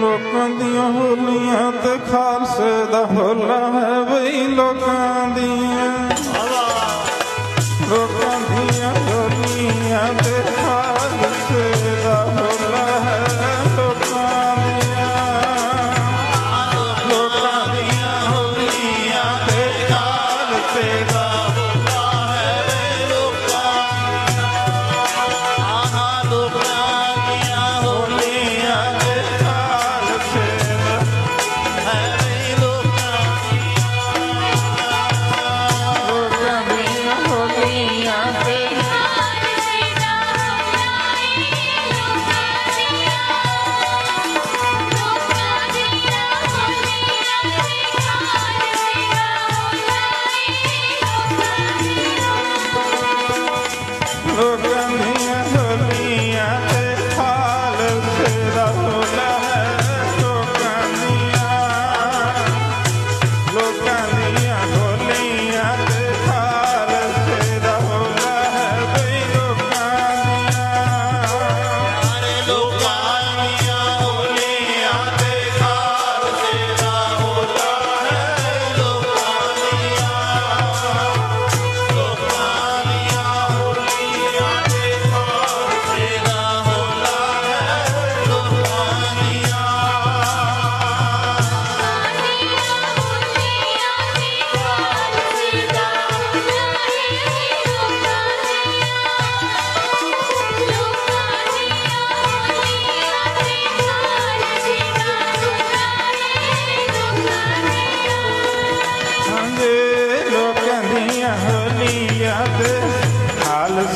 ਲੋਕਾਂ ਦੀਆਂ ਹੋਲੀਆਂ ਤੇ ਖਾਲਸੇ ਦਾ ਹੋਲਾ ਹੈ ਬਈ ਲੋਕਾਂ ਦੀਆਂ।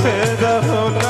रहो ना